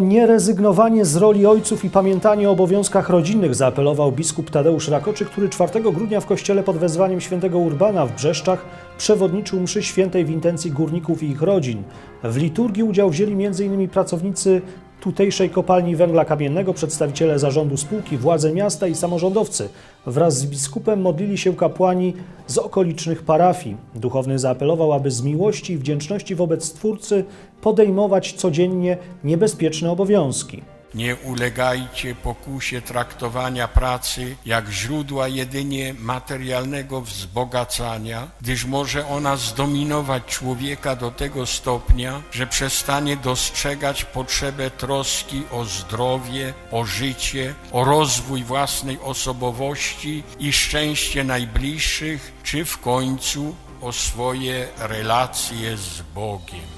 nierezygnowanie z roli ojców i pamiętanie o obowiązkach rodzinnych, zaapelował biskup Tadeusz Rakoczy, który 4 grudnia w kościele pod wezwaniem świętego Urbana w Brzeszczach przewodniczył mszy świętej w intencji górników i ich rodzin. W liturgii udział wzięli m.in. pracownicy tutejszej kopalni węgla kamiennego, przedstawiciele zarządu spółki, władze miasta i samorządowcy. Wraz z biskupem modlili się kapłani z okolicznych parafii. Duchowny zaapelował, aby z miłości i wdzięczności wobec Stwórcy podejmować codziennie niebezpieczne obowiązki. Nie ulegajcie pokusie traktowania pracy jak źródła jedynie materialnego wzbogacania, gdyż może ona zdominować człowieka do tego stopnia, że przestanie dostrzegać potrzebę troski o zdrowie, o życie, o rozwój własnej osobowości i szczęście najbliższych, czy w końcu o swoje relacje z Bogiem.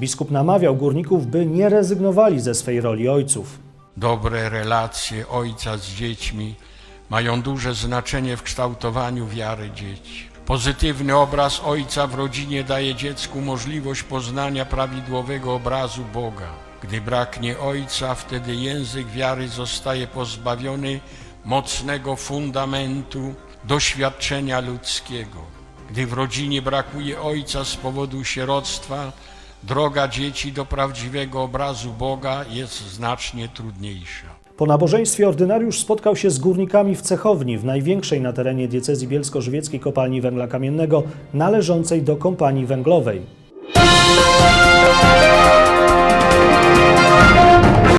Biskup namawiał górników, by nie rezygnowali ze swej roli ojców. Dobre relacje ojca z dziećmi mają duże znaczenie w kształtowaniu wiary dzieci. Pozytywny obraz ojca w rodzinie daje dziecku możliwość poznania prawidłowego obrazu Boga. Gdy braknie ojca, wtedy język wiary zostaje pozbawiony mocnego fundamentu doświadczenia ludzkiego. Gdy w rodzinie brakuje ojca z powodu sieroctwa, droga dzieci do prawdziwego obrazu Boga jest znacznie trudniejsza. Po nabożeństwie ordynariusz spotkał się z górnikami w Cechowni, w największej na terenie diecezji bielsko-żywieckiej kopalni węgla kamiennego, należącej do kompanii węglowej.